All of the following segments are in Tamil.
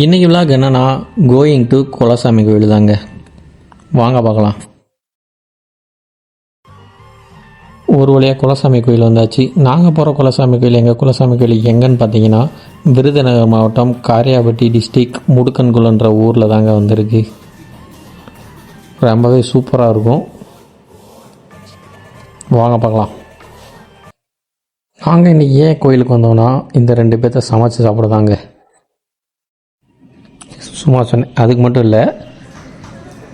இன்றைக்கி விழாக்கு என்னென்னா கோயிங் டு குலசாமி கோயில் தாங்க வாங்க பார்க்கலாம். ஒரு வழியாக குலசாமி கோயில் வந்தாச்சு. நாங்கள் போகிற குலசாமி கோயில் எங்கள் குலசாமி கோயில் எங்கன்னு பார்த்தீங்கன்னா விருதுநகர் மாவட்டம் காரியாபட்டி டிஸ்ட்ரிக் முடுக்கன்குளன்ற ஊரில் தாங்க வந்திருக்கு. ரொம்பவே சூப்பராக இருக்கும். வாங்க பார்க்கலாம். நாங்கள் இன்றைக்கி ஏன் கோயிலுக்கு வந்தோம்னா இந்த ரெண்டு பேர்த்த சமைச்சு சாப்பிடுதாங்க. சும்மா சொன்னேன். அதுக்கு மட்டும் இல்லை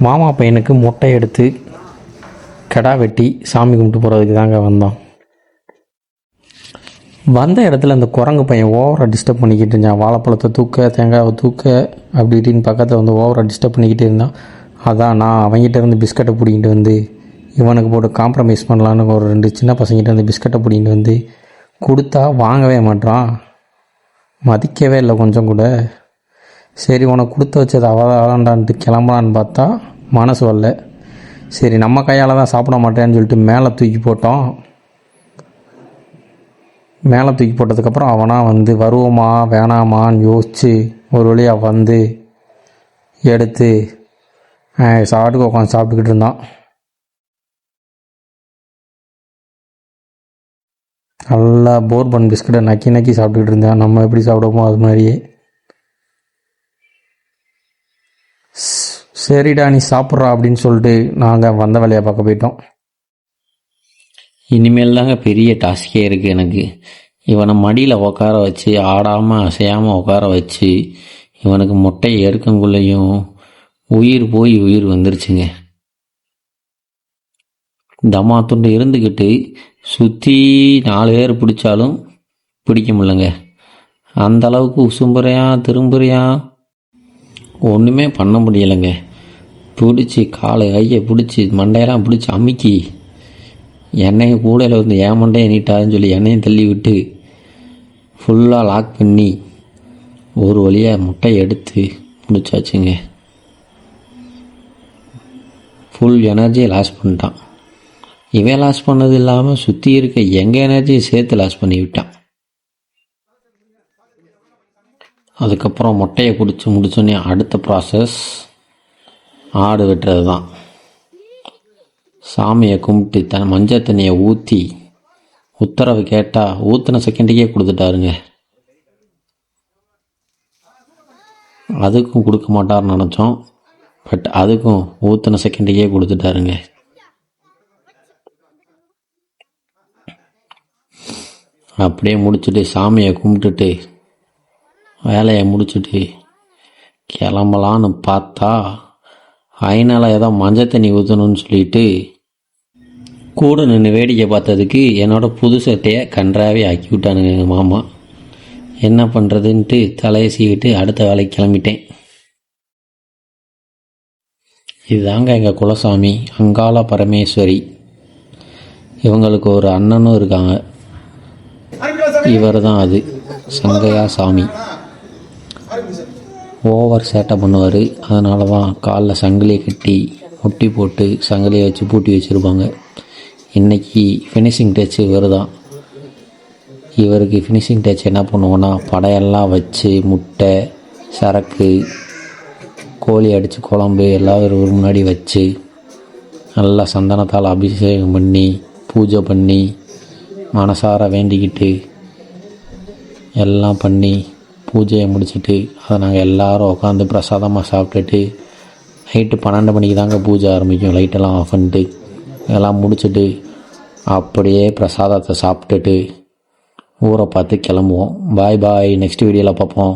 மாமா பையனுக்கு மொட்டை எடுத்து கடா வெட்டி சாமி கும்பிட்டு போகிறதுக்கு தாங்க வந்தோம். வந்த இடத்துல அந்த குரங்கு பையன் ஓவராக டிஸ்டர்ப் பண்ணிக்கிட்டு இருந்தான். வாழைப்பழத்தை தூக்க தேங்காவை தூக்க அப்படி இப்படின்னு பக்கத்தில் வந்து ஓவராக டிஸ்டர்ப் பண்ணிக்கிட்டு இருந்தான். அதான் நான் அவங்ககிட்ட இருந்து பிஸ்கட்டை பிடிங்கிட்டு வந்து இவனுக்கு போட்டு காம்ப்ரமைஸ் பண்ணலான்னு ஒரு ரெண்டு சின்ன பசங்கிட்ட இருந்து பிஸ்கட்டை பிடிங்கிட்டு வந்து கொடுத்தா வாங்கவே மாட்டான் மதிக்கவே இல்லை கொஞ்சம் கூட. சரி உனக்கு கொடுத்து வச்சது அவதான்டான்ட்டு கிளம்பலான்னு பார்த்தா மனசு வரல. சரி நம்ம கையால் தான் சாப்பிட மாட்டேன்னு சொல்லிட்டு மேலே தூக்கி போட்டோம். மேலே தூக்கி போட்டதுக்கப்புறம் அவனாக வந்து வருவோமா வேணாமான்னு யோசித்து ஒரு வழியாக வந்து எடுத்து சாப்பிட்டுக்கு உட்காந்து சாப்பிட்டுக்கிட்டு இருந்தான். நல்லா போர்பன் பிஸ்கட்டை நக்கி நக்கி சாப்பிட்டுக்கிட்டு இருந்தான். நம்ம எப்படி சாப்பிடுவோமோ அது மாதிரியே. சரிடா நீ சாப்பிட்றா அப்படின்னு சொல்லிட்டு நாங்கள் வந்த வேலையை பார்க்க போயிட்டோம். இனிமேல் தாங்க பெரிய டாஸ்கே இருக்குது எனக்கு. இவனை மடியில் உட்கார வச்சு ஆடாமல் அசையாமல் உட்கார வச்சு இவனுக்கு முட்டை எடுக்கங்குள்ளேயும் உயிர் போய் உயிர் வந்துருச்சுங்க. தமா துண்டு இருந்துக்கிட்டு சுற்றி நாலு பேர் பிடிச்சாலும் பிடிக்க முடியலங்க. அந்த அளவுக்கு உசும்புறையா திரும்புறையா ஒன்றுமே பண்ண முடியலைங்க. பிடிச்சி காலை கையை பிடிச்சி மண்டையெல்லாம் பிடிச்சி அமுக்கி எண்ணெயும் கூடையில் வந்து ஏன் மண்டையை நீட்டாதுன்னு சொல்லி எண்ணெயும் தள்ளி விட்டு ஃபுல்லாக லாக் பண்ணி ஒரு வழியாக முட்டையை எடுத்து முடிச்சாச்சுங்க. ஃபுல் எனர்ஜியை லாஸ் பண்ணிட்டான். இவன் லாஸ் பண்ணது இல்லாமல் சுற்றி இருக்க எங்கள் எனர்ஜியை சேர்த்து லாஸ் பண்ணிவிட்டான். அதுக்கப்புறம் மொட்டையை குடித்து முடிச்சோடனே அடுத்த ப்ராசஸ் ஆடு வெட்டுறது தான் சாமியை கும்பிட்டு தன் மஞ்சள் தண்ணியை ஊற்றி உத்தரவு கேட்டால் ஊற்றின செகண்டுக்கே கொடுத்துட்டாருங்க. அதுக்கும் கொடுக்க மாட்டார்னு நினச்சோம். பட் அதுக்கும் ஊற்றின செகண்டுக்கே கொடுத்துட்டாருங்க. அப்படியே முடிச்சுட்டு சாமியை கும்பிட்டுட்டு வேலையை முடிச்சுட்டு கிளம்பலான்னு பார்த்தா ஐநால ஏதோ மஞ்சள் தண்ணி ஊற்றணும்னு சொல்லிட்டு கூட நின்று வேடிக்கை பார்த்ததுக்கு என்னோட புது சட்டையை கன்றாவே ஆக்கி விட்டானுங்க எங்கள் மாமா. என்ன பண்ணுறதுன்ட்டு தலையை சீவிட்டு அடுத்த வேலைக்கு கிளம்பிட்டேன். இதுதாங்க எங்கள் குலசாமி அங்காள பரமேஸ்வரி. இவங்களுக்கு ஒரு அண்ணனும் இருக்காங்க. இவர் தான் அது சங்கையா சாமி. ஓவர் சேட்டை பண்ணுவார். அதனால தான் காலில் சங்கிலியை கட்டி முட்டி போட்டு சங்கிலியை வச்சு பூட்டி வச்சுருப்பாங்க. இன்னைக்கு ஃபினிஷிங் டச் இவர் தான் இவருக்கு ஃபினிஷிங் டச் என்ன பண்ணுவோன்னா படையெல்லாம் வச்சு முட்டை சரக்கு கோழி அடித்து குழம்பு எல்லாம் ஒரு முன்னாடி வச்சு நல்லா சந்தனத்தால் அபிஷேகம் பண்ணி பூஜை பண்ணி மனசார வேண்டிக்கிட்டு எல்லாம் பண்ணி பூஜையை முடிச்சிட்டு அதை நாங்கள் எல்லாரும் உட்காந்து பிரசாதமாக சாப்பிட்டுட்டு நைட்டு பன்னெண்டு மணிக்கு தாங்க பூஜை ஆரம்பிக்கும். லைட்டெல்லாம் ஆஃப் பண்ணிட்டு எல்லாம் முடிச்சுட்டு அப்படியே பிரசாதத்தை சாப்பிட்டுட்டு ஊரை பார்த்து கிளம்புவோம். பாய் பாய் நெக்ஸ்ட் வீடியோவில் பார்ப்போம்.